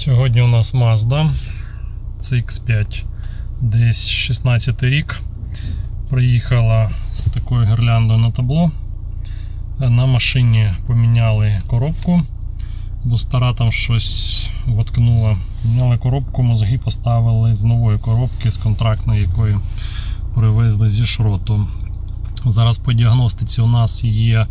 Сьогодні у нас Mazda CX5, десь 16 рік. Приїхала з такою гірляндою на табло. На машині поміняли коробку, бо стара там щось воткнула. Міняли коробку, мозги поставили з нової коробки, з контрактної, якої привезли зі шроту. Зараз по діагностиці у нас є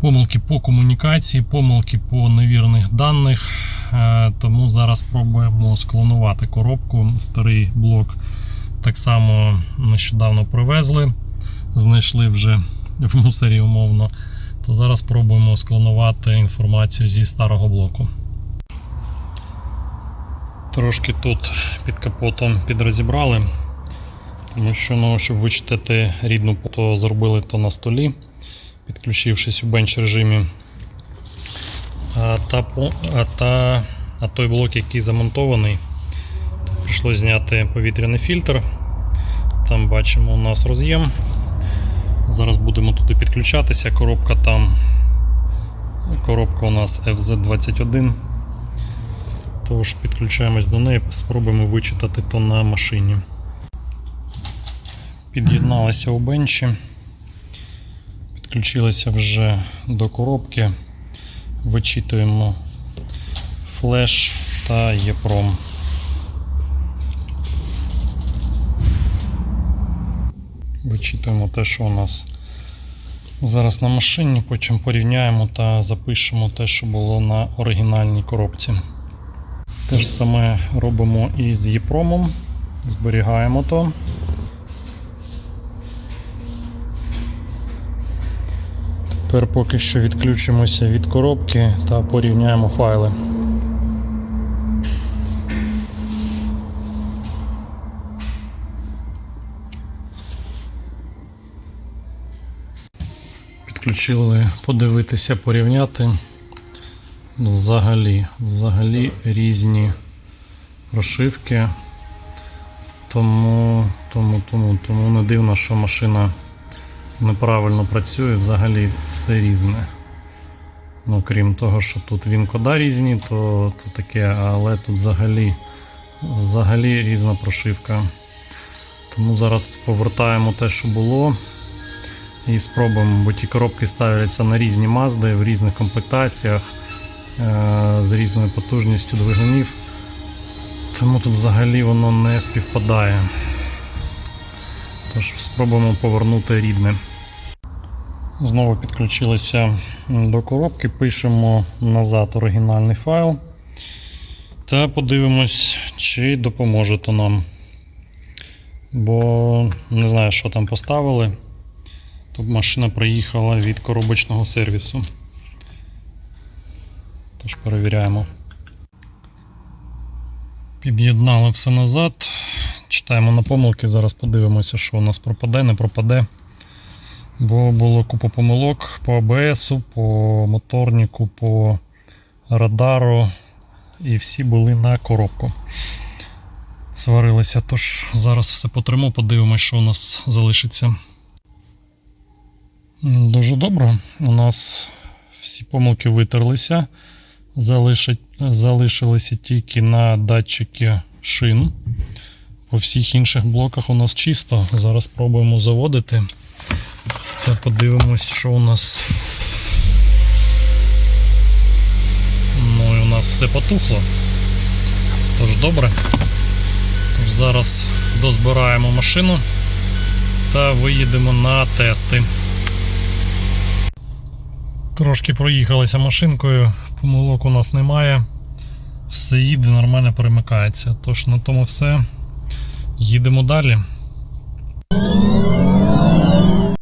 помилки по комунікації, помилки по невірних даних. Е, Тому зараз спробуємо склонувати коробку. Старий блок так само нещодавно привезли, знайшли вже в мусорі умовно. То зараз спробуємо склонувати інформацію зі старого блоку. Трошки тут під капотом підрозібрали, тому що ну, щоб вичитати рідну, то зробили то на столі, підключившись у бенч режимі. А, та, а, та, а той блок, який замонтований, прийшлося зняти повітряний фільтр. Там бачимо у нас роз'єм. Зараз будемо туди підключатися. Коробка там. Коробка у нас FZ21. Тож підключаємось до неї, спробуємо вичитати то на машині. Під'єдналися у бенчі. Підключилися вже до коробки. Вичитуємо флеш та EEPROM. Вичитуємо те, що у нас зараз на машині, потім порівняємо та запишемо те, що було на оригінальній коробці. Те ж саме робимо і з EEPROM. Зберігаємо то. Тепер поки що відключимося від коробки та порівняємо файли. Підключили подивитися, порівняти. Взагалі, взагалі різні прошивки. Тому, тому, тому, тому не дивно, що машина неправильно працює, взагалі все різне. Ну, крім того, що тут він кода різні, то, то таке, але тут взагалі, взагалі різна прошивка. Тому зараз повертаємо те, що було. І спробуємо, бо ті коробки ставляться на різні мазди в різних комплектаціях е- з різною потужністю двигунів. Тому тут взагалі воно не співпадає. Тож спробуємо повернути рідне. Знову підключилися до коробки, пишемо назад оригінальний файл та подивимось, чи допоможе то нам. Бо не знаю, що там поставили. Тут машина приїхала від коробочного сервісу. Тож перевіряємо. Під'єднали все назад. Читаємо на помилки, зараз подивимося, що у нас пропаде, не пропаде. Бо було купа помилок по АБС, по моторнику, по радару. І всі були на коробку. Сварилися. Тож зараз все потримо, подивимось, що у нас залишиться. Дуже добре. У нас всі помилки витерлися. Залишить, залишилися тільки на датчики шин. По всіх інших блоках у нас чисто. Зараз спробуємо заводити. Та подивимось, що у нас. Ну і у нас все потухло. Тож добре. Тож зараз дозбираємо машину та виїдемо на тести. Трошки проїхалися машинкою, помилок у нас немає. Все їде, нормально перемикається. Тож на тому все. Їдемо далі.